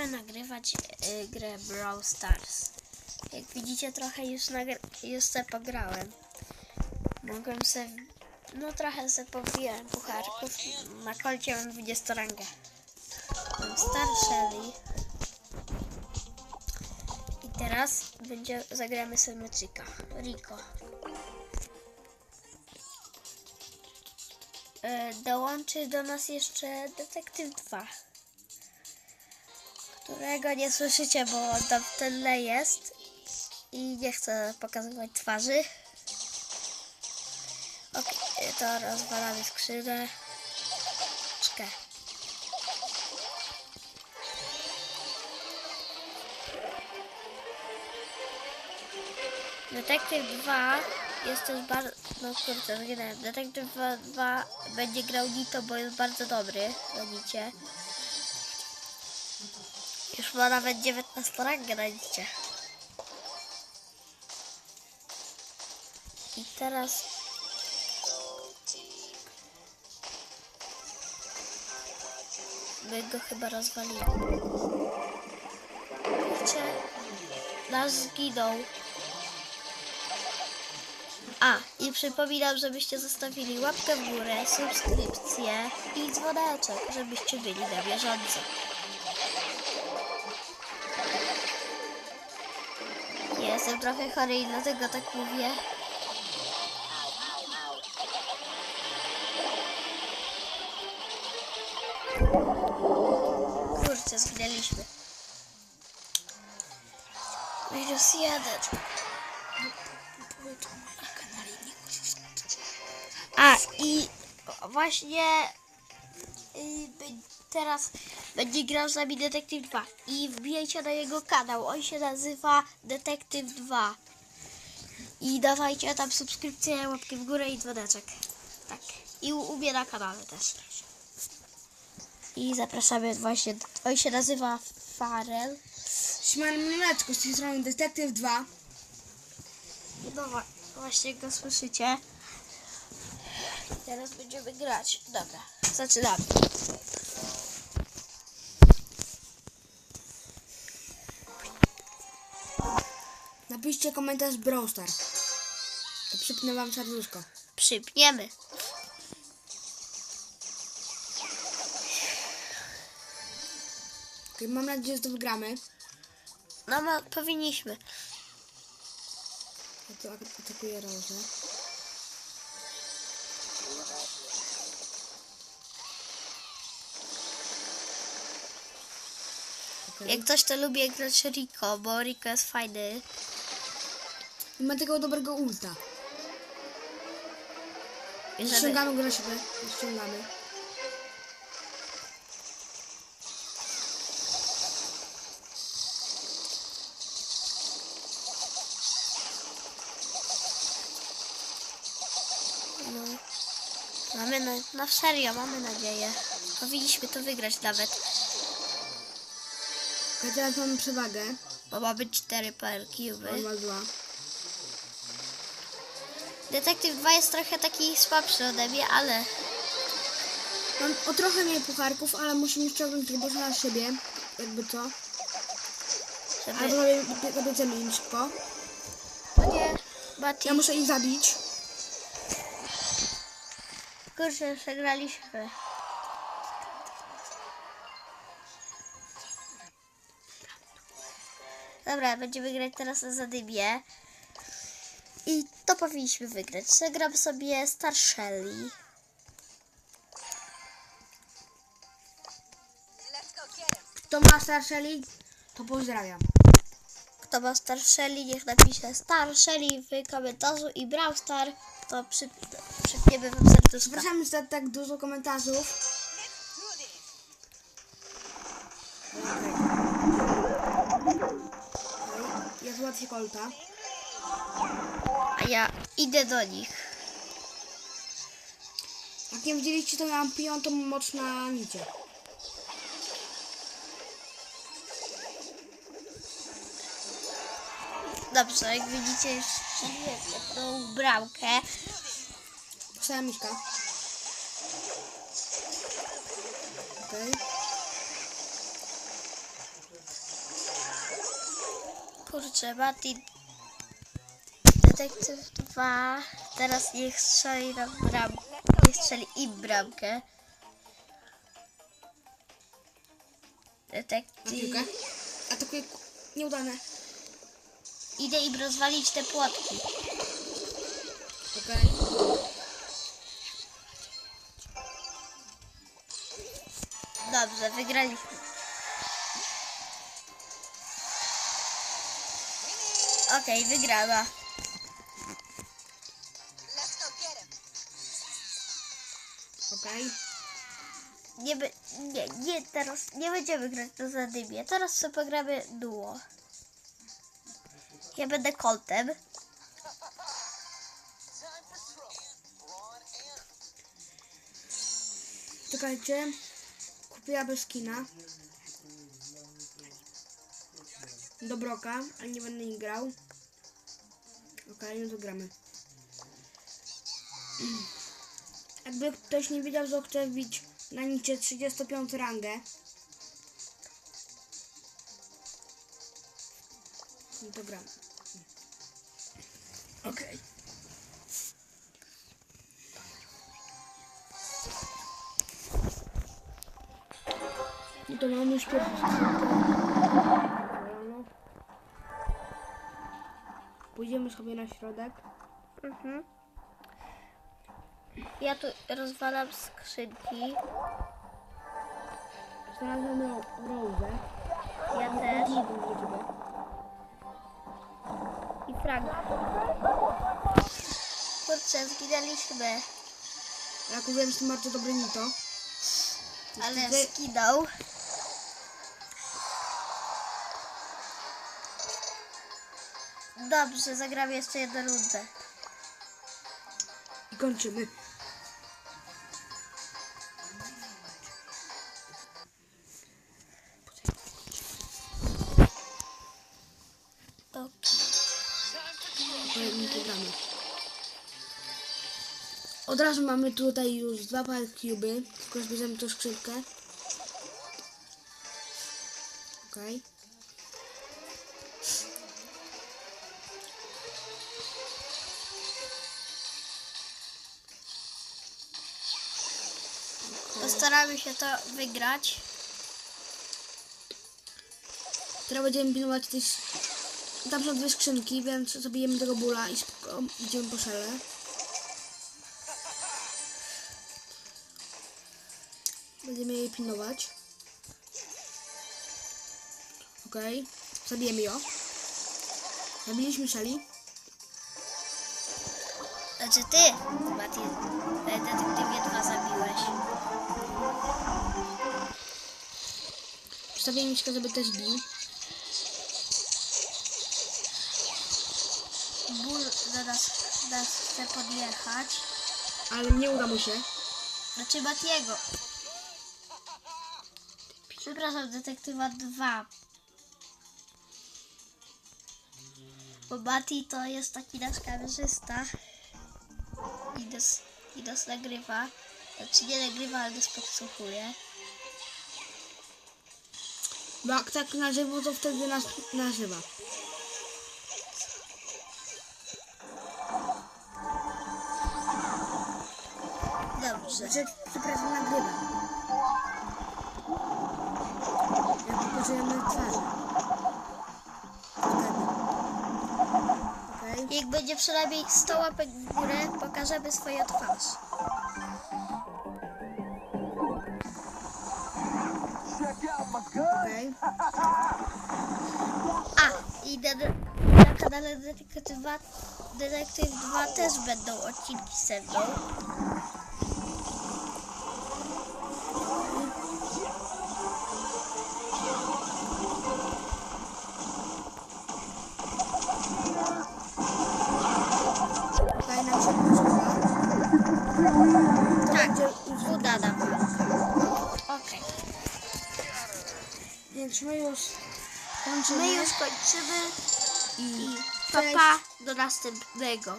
Będziemy nagrywać y, grę Brawl Stars. Jak widzicie, trochę już, już se pograłem. Mogłem se, no trochę se pobijałem pucharków. Na kolcie mam 20 rangę. Mam Star Shelly. I teraz będzie, zagramy sobie. Rico. E, dołączy do nas jeszcze Detektyw 2 którego nie słyszycie, bo tam w tle jest i nie chcę pokazywać twarzy. Okej, to rozwalamy skrzynę. Czkę. Detektyw 2 jest też bardzo... No kurczę, zginąłem. Detektyw 2, 2 będzie grał Nito, bo jest bardzo dobry na. Już ma nawet 19 rangę na Nicie. I teraz... My go chyba rozwalimy. Kurczę, nasz zginął. A, i przypominam, żebyście zostawili łapkę w górę, subskrypcję i dzwoneczek, żebyście byli na bieżąco. Jestem trochę chory i dlatego tak mówię. Kurczę, zginęliśmy. Minus jeden. A i właśnie teraz będzie grał z nami Detektyw 2 i wbijajcie na jego kanał. On się nazywa Detektyw 2. I dawajcie tam subskrypcję, łapkę w górę i dzwoneczek. Tak. I u, u mnie na kanale też. I zapraszamy właśnie. On się nazywa Farel. Siemano Mineczko, z tej strony Detektyw 2. No właśnie go słyszycie. Teraz będziemy grać. Dobra, zaczynamy. Napiszcie komentarz Brawl Star. To przypnę wam serduszko. Przypniemy. Okay, mam nadzieję, że to wygramy. No, ma, powinniśmy. Ja tu ak- atakuję Roże. Okay. Jak ktoś to lubi grać Rico, bo Rico jest fajny. I ma takiego dobrego ulta. Ściągamy go na siebie. Ściągamy. no, mamy na, no serio, mamy nadzieję. Powinniśmy to wygrać nawet, A teraz mamy przewagę. bo mamy cztery On perki. ma dwa. Detektyw 2 jest trochę taki słabszy ode mnie, ale Mam o trochę mniej pucharków, ale musimy ściągnąć bossa na siebie. Jakby co. Albo żeby... sobie powiedzmy im szybko. O nie, Mati, Ja muszę ich zabić. kurczę, przegraliśmy. Dobra, będziemy grać teraz na zadybie. I to powinniśmy wygrać. Zagram sobie Star Shelly. Kto ma Star Shelly, to pozdrawiam. Kto ma Star Shelly, niech napisze Star Shelly w komentarzu i Brawl Star, to przy, przypniemy wam serduszko. Przepraszam za tak dużo komentarzów. Okej. Ja kolta. A ja idę do nich. Jak nie widzieliście, to miałam piątą moc na nicie. Dobrze, jak widzicie, już strzeliłem jedną bramkę. Miśka. Okej. Kurczę, Mati. Detektyw 2. Teraz niech strzeli nam bramkę. Niech strzeli im bramkę. Na Detektyw. piłkę. Atakuje. Nieudane. Idę im rozwalić te płotki. Okej. Dobrze, wygraliśmy. Okej, wygrana. Okej. Nie, nie, nie, teraz nie będziemy grać na zadymie. Teraz sobie pogramy duo. Ja będę koltem. Czekajcie. Kupiłabym skina. Do Broka, ale nie będę nim grał. Okej, no to gramy. Jakby ktoś nie wiedział, że chce wbić na nicie 35 rangę. No to gramy. Okej. No to mamy już pierwszy. Pójdziemy sobie na środek. Mhm. Ja tu rozwalam skrzynki. Znalazłem ro- Rose. Ja też. I Frank. Kurczę, zginęliśmy. Jak wiem, że jestem bardzo dobry nito. Ale Niestety- skinął. Dobrze, zagramy jeszcze jedną rundę. I kończymy. Od razu mamy tutaj już dwa power cuby. Tylko zbierzemy tą skrzynkę. Okej. Postaramy się to wygrać. Teraz będziemy pilnować tych... Tam są dwie skrzynki, więc zabijemy tego bóla i spoko, idziemy po szelę. Będziemy jej pilnować. Okej, zabijemy ją. Zabiliśmy Shelly. Znaczy ty, Mati, e, detektywie dwa zabiłeś. Przedstawię Miśka, żeby też bił. Ból nas, nas chce podjechać. Ale nie uda mu się. Znaczy Matiego. Przepraszam, detektywa 2. Bo Mati to jest taki nasz kamerzysta. I nas, i nas nagrywa. Znaczy nie nagrywa, ale nas podsłuchuje. Bo jak tak na żywo, to wtedy nas nazywa. Dobrze. Znaczy, przepraszam, nagrywa. Twarze. Wtedy. Okej. Jak będzie przynajmniej 100 łapek w górę, pokażemy swoją twarz. Okej. A, i na, na kanale Detektyw 2, Detektyw 2 też będą odcinki ze mną. Więc my już kończymy. my już kończymy i i papa do następnego.